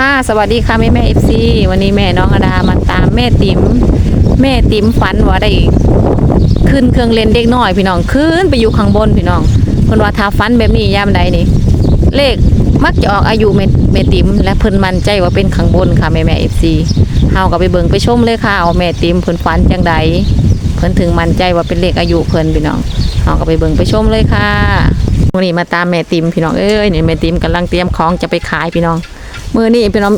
ค่ะ สวัสดีค่ะแม่แม่เอฟซีวันนี้แม่น้องอดามาตามแม่ติ๋มแม่ติ๋มฝันว่าได้ขึ้นเครื่องเล่นเด็กน้อยพี่น้องขึ้นไปอยู่ข้างบนพี่น้องเพิ่นว่าถ้าฝันแบบนี้ยามใดนี่ เลขมักจะออกอายุแม่แม่ติ๋มและเพิ่นมั่นใจว่าเป็นข้างบนค่ะแม่แม่เอฟซีเฮาก็ไปเบิ่งไปชมเลยค่ะว่าแม่ติ๋มเพิ่นฝันจังใดเพิ่นถึงมั่นใจว่าเป็นเลขอายุเพิ่นพี่น้องเฮาก็ไปเบิ่งไปชมเลยค่ะวันนี้มาตามแม่ติ๋มพี่น้องเอ้ยนี่แม่ติ๋มกำลังเตรียมของจะไปขายพี่น้อง มือนี่พี่น้อง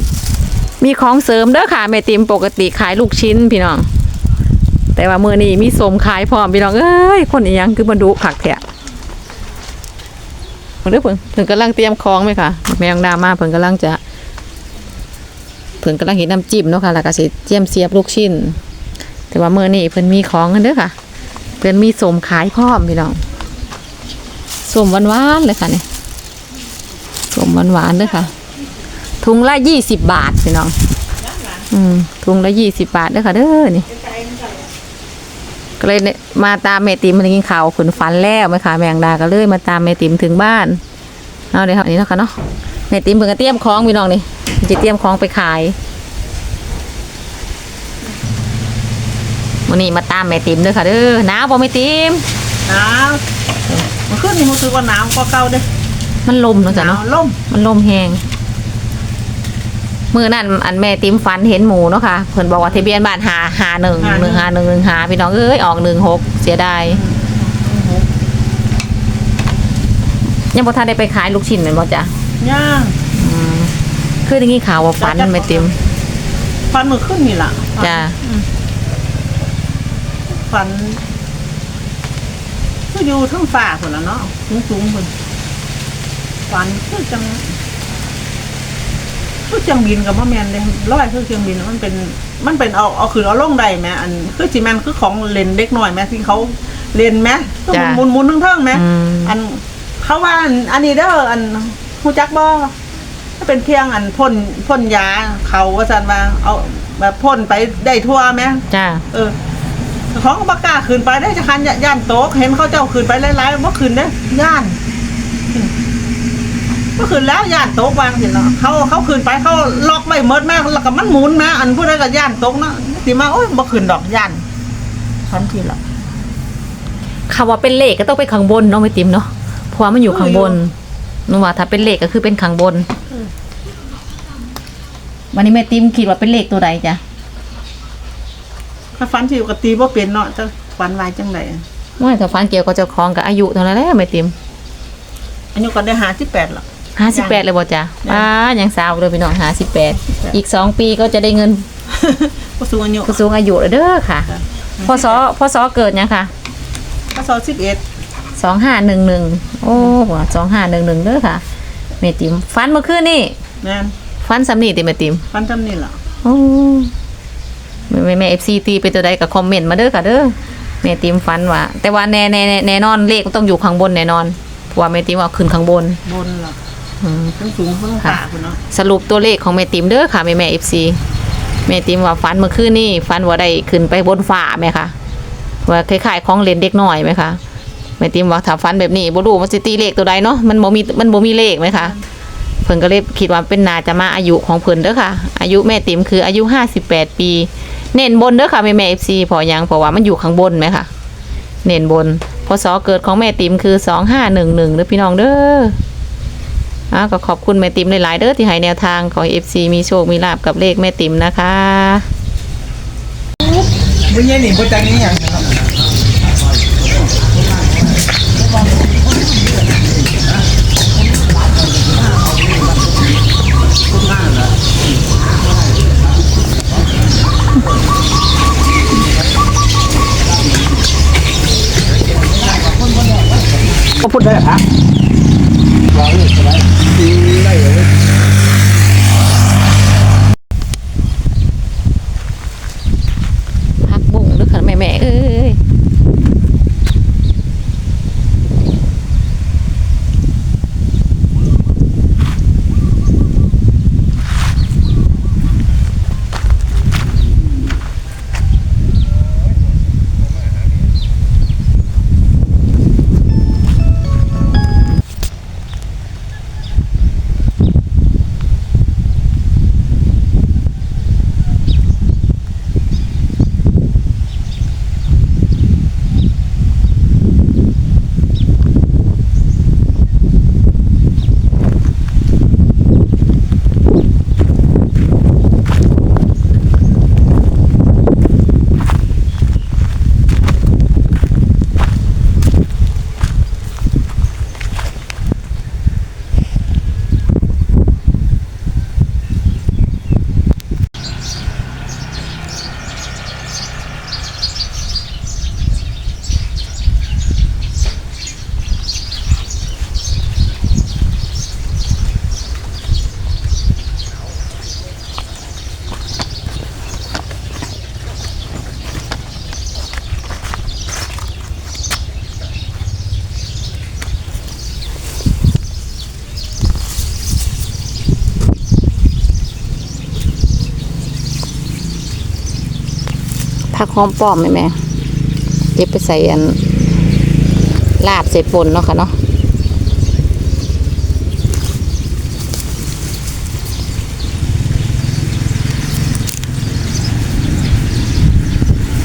มีของเสริมเด้อค่ะแม่ติมปกติขายลูกชิ้นพี่น้อง แต่ว่ามือนี่มีสมขายพร้อมพี่น้องเอ้ยคนอียังคือมาดูผักแทะเพิ่นเด้อเพิ่นเพิ่นกำลังเตรียมของไหมค่ะ แม่องดามาเพิ่นกำลังจะเพิ่นกำลังเห็นน้ำจิ้มเนาะค่ะแล้วก็สิเจียมเสียบลูกชิ้น แต่ว่ามือนี่เพิ่นมีของกันเด้อค่ะ เพิ่นมีสมขายพร้อมพี่น้องสมหวานๆเลยค่ะเนี่ยสมหวานๆเด้อค่ะ ถุงละยี่สิบบาทพี่น้อง อืมถุงละยี่สิบบาทเด้อค่ะเด้อนี่ก็เลยเนี่ยมาตามแม่ติ๋มมากินข้าวขุนฟันแล้วไหมคะแมงดาก็เลยมาตามแม่ติ๋มถึงบ้านเอาเดี๋ยวครับนี่เนาะค่ะเนาะแม่ติ๋มเพิ่งก็เตรียมของพี่น้องนี่จะเตรียมของไปขายวันนี้มาตามแม่ติ๋มเด้อค่ะเด้อหนาวบ่แม่ติ๋มหนาวมันขึ้นนี่มันคือว่าหนาวก็เก่าเด้อมันลมเนาะหจ้ะนาเนาะวล่มมันลมแหง มือนั่นอันแม่ติมฟันเห็นหมูเนาะค่ะเพิ่นบอกว่าทะเบียนบ้านหาหาหนึ่งหนึ่งหาหนึ่งหนึ่งหาพี่น้องเอ้ยออกหนึ่งหกเสียดายยังบ่ทันได้ไปขายลูกชิ้นเลยบ่จ้ะย่างอืมคือได้ยินข่าวว่าฟันแม่ติมฟันมือขึ้นนี่ล่ะจ้ะฟันก็อยู่ทั้งฝ่าคนละเนาะสูงสูงคนฟันคือจัง คือจังบินกับพ่อแมนเลยร้อยคือจังบินมันเป็นมันเป็นเอาเอาคือเอาลงได้ไหมอันคือจีแมนคือของเล่นเด็กหน่อยไหมที่เขาเล่นไหมต้องหมุนหมุนทั้งเทิงไหมอืมอันเขาว่าอันอันนี้เด้ออันฮูจักบ่ถ้าเป็นเพียงอันพ่นพ่นยาเขาว่าซั่นว่าเอาแบบพ่นไปได้ทั่วไหมจ้ะเออของก็บ่กล้าขึ้นไปได้จะคันยย่านโต๊ะเห็นเขาเจ้าขึ้นไปหลายๆบ่ขึ้นเด้ย่าน ก็ขึ้นแล้วย่านโต๊ะวางเห็นเนาะเขาเขาขึ้นไปเขาล็อกไว้หมดแม่แล้วก็มันหมุนแม่อันผู้ใดก็ย่านโต๊ะเนาะสิมาโอ้ยบ่ขึ้นดอกย่านทันทีละคำว่าเป็นเลขก็ต้องไปข้างบนเนาะแม่ติมเนาะเพราะว่ามันอยู่ข้างบนนึกว่าถ้าเป็นเลขก็คือเป็นข้างบน วันนี้แม่ติมคิดว่าเป็นเลขตัวใดจ้ะถ้าฟันที่อยู่กับตีบ่เป็นเนาะจะฟันวายจังไดว่าถ้าฟันเกี่ยวกับเจ้าของกับอายุเท่านั้นแหละแม่ติมอายุก็ได้หาที่แปดหรอก ห้าสิบแปดเลยบ่จ้ะยังป้ายังสาวเลยพี่น้องห้าสิบแปดอีกสองปีก็จะได้เงินก็สูงอายุผู้สูงอายุแล้วเด้อค่ะพศพศเกิดยังค่ะก็สอสิบเอ็ดสองห้าหนึ่งหนึ่งโอ้หัวสองห้าหนึ่งหนึ่งเด้อค่ะแม่ติมฟันเมื่อคืนนี่แม่นฟันสำนีติแม่ติมฟันทำนี่เหรอโอ้แม่แม่แม่เอฟซีตีไปตัวใดก็คอมเมนต์มาเด้อค่ะเด้อแม่ติมฟันว่า แต่ว่าแน่แน่แน่แน่นอนเลขต้องอยู่ข้างบนแน่นอนเพราะว่าแม่ติมว่าขึ้นข้างบนบนเหรอ อืม ทั้งสูงทั้งป่าคุณเนาะสรุปตัวเลขของแม่ติมเด้อค่ะแม่แม่เอฟซีแม่ติมว่าฟันเมื่อคืนนี่ฟันว่าได้ขึ้นไปบนฟ้าไหมคะว่าคล้ายๆของเล่นเด็กน้อยไหมคะแม่ติมว่าถ้าฟันแบบนี้บ่รู้มันสิตีเลขตัวใดเนาะมันบ่มีมันบ่มีเลขไหมคะเพิ่นก็เลยคิดว่าเป็นนาจะมาอายุของเพิ่นเด้อค่ะ อายุแม่ติมคืออายุ58ปี เน้นบนเด้อค่ะแม่แม่เอฟซีพอหยังเพราะว่ามันอยู่ข้างบนไหมคะเน้นบนพศเกิดของแม่ติมคือ2511เด้อพี่น้องเด้อ อะก็ขอบคุณแม่ติ๋มหลายๆเด้อที่ให้แนวทางขอ FC มีโชคมีลาบกับเลขแม่ติ๋มนะคะบุญเย็นนี่บุญจังนี้อย่างเนาะก็พูดได้ครับ วางได้เลยพักบุ้งด้อค่ะแม่แม่เอ้ย ผักหอมป้อมแม่แม่เก็บไปใส่อันลาบใส่ปนเนาะค่ะเนาะ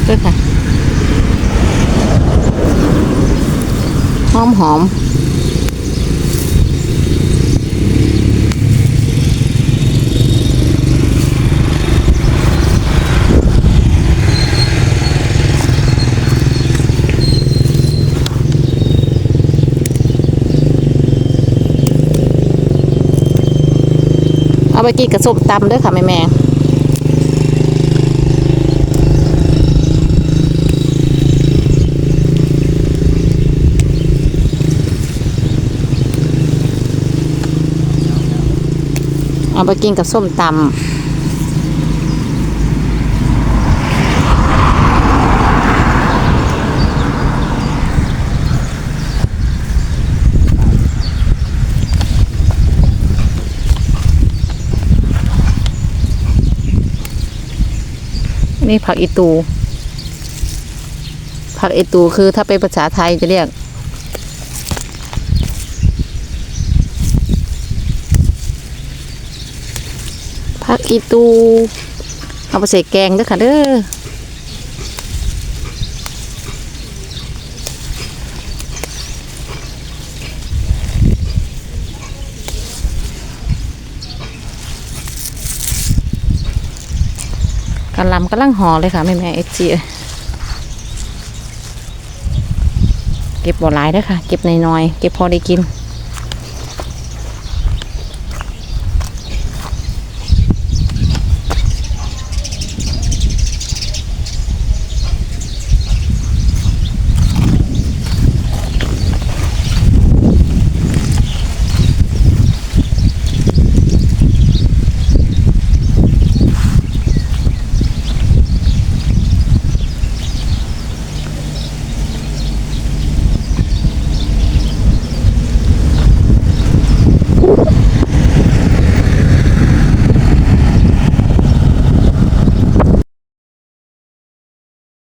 ด้วยค่ะ หอมหอม ไปกินกับส้มตำด้วยค่ะแม่แม่เอาไปกินกับส้มตำ นี่ผักอีตู ผักอีตูคือถ้าเป็นภาษาไทยจะเรียก ผักอีตู เอาไปใส่แกงด้วยค่ะเด้อ กันลำกำลังห่อเลยค่ะแม่แม่เอจีเก็บบ่หลายด้อค่ะ เก็บน้อยๆเก็บพอได้กิน